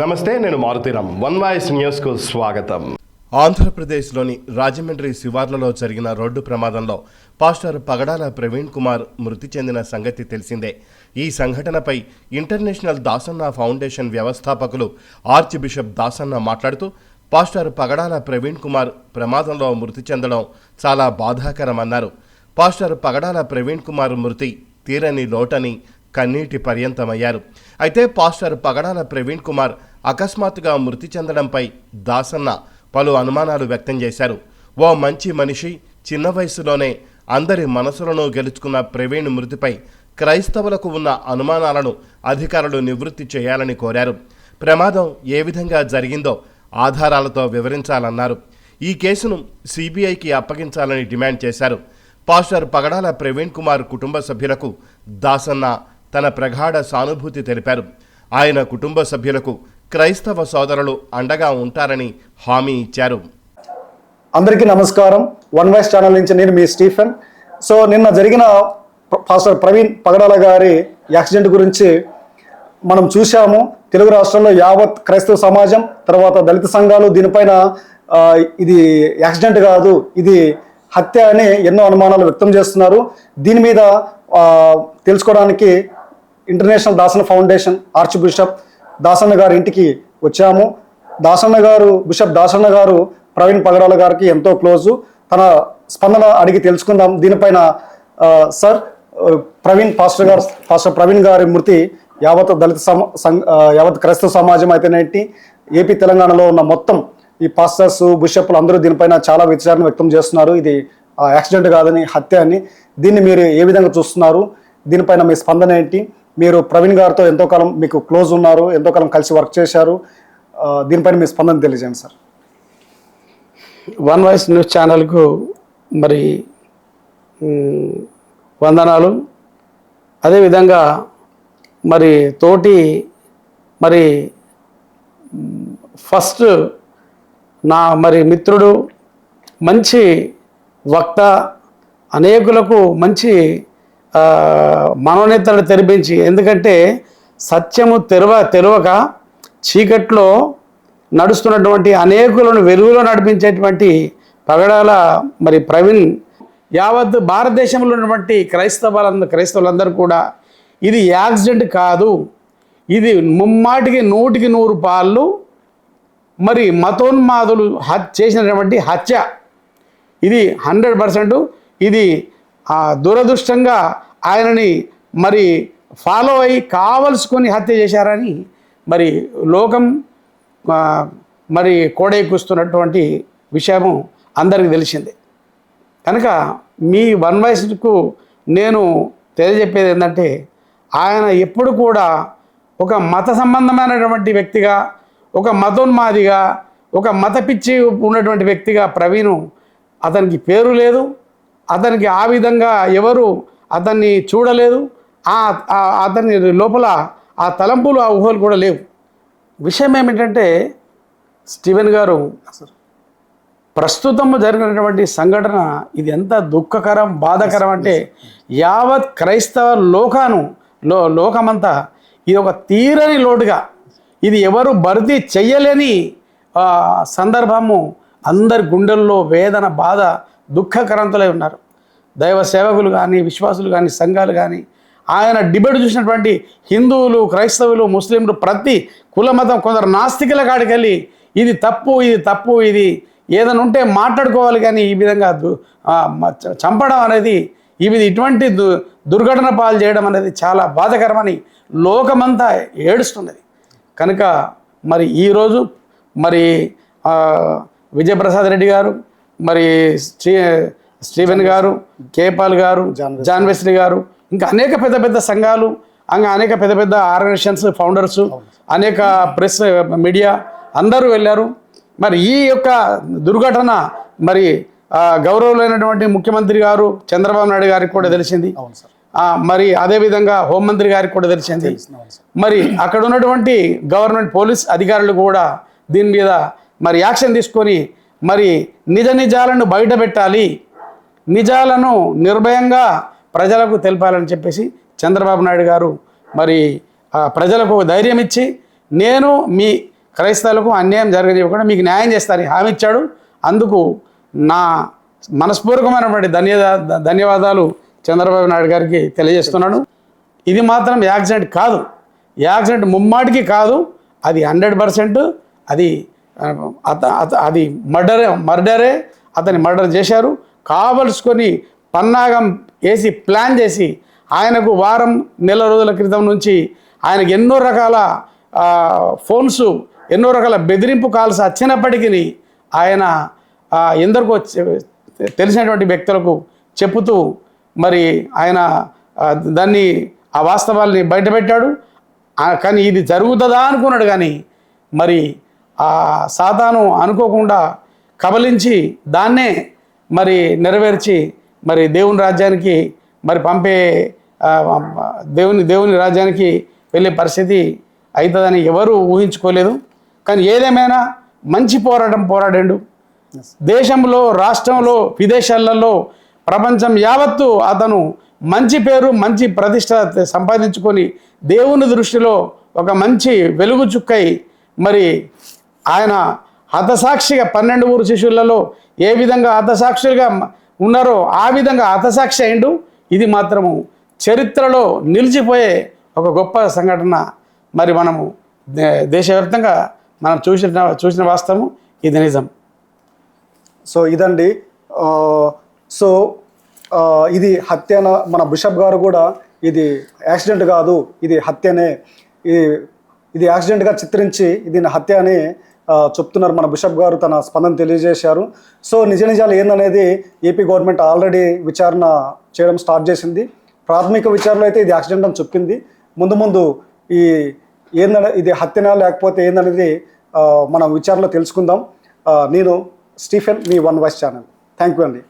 నమస్తే నేను Maruthi Ram one voice న్యూస్కు స్వాగతం. ఆంధ్రప్రదేశ్లోని రాజమండ్రి శివార్లలో జరిగిన రోడ్డు ప్రమాదంలో పాస్టర్ పగడాల ప్రవీణ్ కుమార్ మృతి చెందిన సంగతి తెలిసిందే. ఈ సంఘటనపై ఇంటర్నేషనల్ దాసన్న ఫౌండేషన్ వ్యవస్థాపకులు ఆర్చ్ బిషప్ దాసన్న మాట్లాడుతూ పాస్టర్ పగడాల ప్రవీణ్ కుమార్ ప్రమాదంలో మృతి చెందడం చాలా బాధాకరమన్నారు. పాస్టర్ పగడాల ప్రవీణ్ కుమార్ మృతి తీరని లోటని కన్నీటి పర్యంతమయ్యారు. అయితే పాస్టర్ పగడాల ప్రవీణ్ కుమార్ అకస్మాత్తుగా మృతి చెందడంపై దాసన్న పలు అనుమానాలు వ్యక్తం చేశారు. ఓ మంచి మనిషి చిన్న వయసులోనే అందరి మనసులను గెలుచుకున్న ప్రవీణ్ మృతిపై క్రైస్తవులకు ఉన్న అనుమానాలను అధికారులు నివృత్తి చేయాలని కోరారు. ప్రమాదం ఏ విధంగా జరిగిందో ఆధారాలతో వివరించాలన్నారు. ఈ కేసును సిబిఐకి అప్పగించాలని డిమాండ్ చేశారు. పాస్టర్ పగడాల ప్రవీణ్ కుమార్ కుటుంబ సభ్యులకు దాసన్న తన ప్రగాఢ సానుభూతి తెలిపారు. ఆయన కుటుంబ సభ్యులకు క్రైస్తవ సోదరులు అండగా ఉంటారని హామీ ఇచ్చారు. అందరికీ నమస్కారం. వన్ వైస్ ఛానల్ నుంచి నేను మీ స్టీఫెన్. సో నిన్న జరిగిన పాస్టర్ ప్రవీణ్ పగడాల గారి యాక్సిడెంట్ గురించి మనం చూశాము. తెలుగు రాష్ట్రంలో యావత్ క్రైస్తవ సమాజం తర్వాత దళిత సంఘాలు దీనిపైన ఇది యాక్సిడెంట్ కాదు ఇది హత్య అని ఎన్నో అనుమానాలు వ్యక్తం చేస్తున్నారు. దీని మీద తెలుసుకోవడానికి international Dasana foundation archbishop Dasanna garu ఇంటికి వచ్చాము. దాసన్న గారు బిషప్ దాసన్న గారు ప్రవీణ్ పగడాల గారికి ఎంతో క్లోజు. తన స్పందన అడిగి తెలుసుకుందాం. దీనిపైన sir Praveen pastor garu pastor Praveen garu మృతి యావత్ దళిత సమ సం- యావత్ క్రైస్తవ సమాజం అయితేనేంటి? ఏపీ తెలంగాణలో ఉన్న మొత్తం ఈ పాస్టర్స్ బిషప్లు అందరూ దీనిపైన చాలా విచారణ వ్యక్తం చేస్తున్నారు. ఇది యాక్సిడెంట్ కాదని హత్య అని. దీన్ని మీరు ఏ విధంగా చూస్తున్నారు? దీనిపైన మీ స్పందన ఏంటి? మీరు ప్రవీణ్ గారితో ఎంతో కాలం మీకు క్లోజ్ ఉన్నారు ఎంతో కాలం కలిసి వర్క్ చేశారు. దీనిపైన మీ స్పందన తెలియజేయండి సార్. వన్ వాయిస్ న్యూస్ ఛానల్కు మరి వందనాలు. అదేవిధంగా మరి తోటి మరి ఫస్ట్ నా మరి మిత్రుడు మంచి వక్త అనేకులకు మంచి మనోనేతలను తెరిపించి ఎందుకంటే సత్యము తెరవ తెరవక చీకట్లో నడుస్తున్నటువంటి అనేకులను వెలుగులో నడిపించేటువంటి పగడాల మరి ప్రవీణ్ యావత్ భారతదేశంలో ఉన్నటువంటి క్రైస్తవులందరూ క్రైస్తవులందరూ కూడా ఇది యాక్సిడెంట్ కాదు. ఇది ముమ్మాటికి నూటికి నూరు పాళ్ళు మరి మతోన్మాదులు హత్య చేసినటువంటి హత్య. ఇది హండ్రెడ్ పర్సెంట్. ఇది దురదృష్టంగా ఆయనని మరి ఫాలో అయి కావలసుకొని హత్య చేశారని మరి లోకం మరి కోడెక్కుస్తున్నటువంటి విషయము అందరికీ తెలిసిందే. కనుక మీ వన్ వాయిస్కు నేను తెలియజెప్పేది ఏంటంటే ఆయన ఎప్పుడు కూడా ఒక మత సంబంధమైనటువంటి వ్యక్తిగా ఒక మతోన్మాదిగా ఒక మత పిచ్చి ఉన్నటువంటి వ్యక్తిగా ప్రవీణు అతనికి పేరు లేదు. అతనికి ఆ విధంగా ఎవరు అతన్ని చూడలేదు అతని లోపల ఆ తలంపులు ఆ ఊహలు కూడా లేవు. విషయం ఏమిటంటే స్టీవెన్ గారు ప్రస్తుతం జరిగినటువంటి సంఘటన ఇది ఎంత దుఃఖకరం బాధాకరం అంటే యావత్ క్రైస్తవ లోకాను లో లోకమంతా ఇది ఒక తీరని లోటుగా. ఇది ఎవరు భర్తీ చెయ్యలేని సందర్భము అందరి గుండెల్లో వేదన బాధ దుఃఖకరంతులై ఉన్నారు. దైవ సేవకులు కానీ విశ్వాసులు కానీ సంఘాలు కానీ ఆయన డిబేట్ చూసినటువంటి హిందువులు క్రైస్తవులు ముస్లింలు ప్రతి కులమతం కొందరు నాస్తికుల కాడికి వెళ్ళి ఇది తప్పు ఇది తప్పు ఇది ఏదైనా ఉంటే మాట్లాడుకోవాలి కానీ ఈ విధంగా చంపడం అనేది ఇవి ఇటువంటి దు దుర్ఘటన పాలు చేయడం అనేది చాలా బాధకరమని లోకమంతా ఏడుస్తున్నది. కనుక మరి ఈరోజు మరి విజయప్రసాద్ రెడ్డి గారు మరి స్టీ స్టీవెన్ గారు కేపాల్ గారు జాన్ వెస్లీ గారు ఇంకా అనేక పెద్ద పెద్ద సంఘాలు ఇంకా అనేక పెద్ద పెద్ద ఆర్గనైజేషన్స్ ఫౌండర్స్ అనేక ప్రెస్ మీడియా అందరూ వెళ్ళారు. మరి ఈ యొక్క దుర్ఘటన మరి గౌరవులైనటువంటి ముఖ్యమంత్రి గారు చంద్రబాబు నాయుడు గారికి కూడా తెలిసింది. మరి అదేవిధంగా హోంమంత్రి గారికి కూడా తెలిసింది. మరి అక్కడ ఉన్నటువంటి గవర్నమెంట్ పోలీస్ అధికారులు కూడా దీని మీద మరి యాక్షన్ తీసుకొని మరి నిజ నిజాలను బయట పెట్టాలి. నిజాలను నిర్భయంగా ప్రజలకు తెలపాలని చెప్పేసి చంద్రబాబు నాయుడు గారు మరి ఆ ప్రజలకు ధైర్యం ఇచ్చి నేను మీ క్రైస్తవులకు అన్యాయం జరగనివ్వకుండా మీకు న్యాయం చేస్తారని హామీ ఇచ్చాడు. అందుకు నా మనస్పూర్వకమైనటువంటి ధన్య ధన్యవాదాలు చంద్రబాబు నాయుడు గారికి తెలియజేస్తున్నాను. ఇది మాత్రం యాక్సిడెంట్ కాదు. యాక్సిడెంట్ ముమ్మాటికి కాదు. అది హండ్రెడ్ పర్సెంట్ అది అత అత- అది మర్డరే మర్డరే అతని మర్డర్ చేశారు. కావలసుకొని పన్నాగం వేసి ప్లాన్ చేసి ఆయనకు వారం నెల రోజుల క్రితం నుంచి ఆయనకు ఎన్నో రకాల ఫోన్స్ ఎన్నో రకాల బెదిరింపు కాల్స్ వచ్చినప్పటికీ ఆయన ఎందరికో తెలిసినటువంటి వ్యక్తులకు చెప్పుతూ మరి ఆయన దాన్ని ఆ వాస్తవాల్ని బయటపెట్టాడు. కానీ ఇది జరుగుతుందా అనుకున్నాడు కానీ మరి ఆ సాతాను అనుకోకుండా కబలించి దాన్నే మరి నెరవేర్చి మరి దేవుని రాజ్యానికి మరి పంపే దేవుని దేవుని రాజ్యానికి వెళ్ళే పరిస్థితి అవుతుందని ఎవరు ఊహించుకోలేదు. కానీ ఏదేమైనా మంచి పోరాటం పోరాడాడు. దేశంలో రాష్ట్రంలో విదేశాలలో ప్రపంచం యావత్తు అతను మంచి పేరు మంచి ప్రతిష్ట సంపాదించుకొని దేవుని దృష్టిలో ఒక మంచి వెలుగు చుక్కై మరి ఆయన హతసాక్షిగా పన్నెండు ఊరు శిష్యులలో ఏ విధంగా హతసాక్షులుగా ఉన్నారో ఆ విధంగా హతసాక్షి అయిండు. ఇది మాత్రము చరిత్రలో నిలిచిపోయే ఒక గొప్ప సంఘటన. మరి మనము దే- దేశవ్యాప్తంగా మనం చూసిన చూసిన వాస్తవం ఇది నిజం. సో ఇదండి. సో ఇది హత్యన మన బిషప్ గారు కూడా ఇది యాక్సిడెంట్ కాదు ఇది హత్యనే. ఇది ఇది యాక్సిడెంట్గా చిత్రించి ఇది నా హత్య అని చెప్తున్నారు మన బిషప్ గారు తన స్పందన తెలియజేశారు. సో నిజ నిజాలు ఏందనేది ఏపీ గవర్నమెంట్ ఆల్రెడీ విచారణ చేయడం స్టార్ట్ చేసింది. ప్రాథమిక విచారణలో అయితే ఇది యాక్సిడెంట్ అని చెప్పింది. ముందు ముందు ఈ ఏందనే ఇది హత్యనా లేకపోతే ఏందనేది మనం విచారణలో తెలుసుకుందాం. నేను Stephen me one voice channel. Thank you అండి.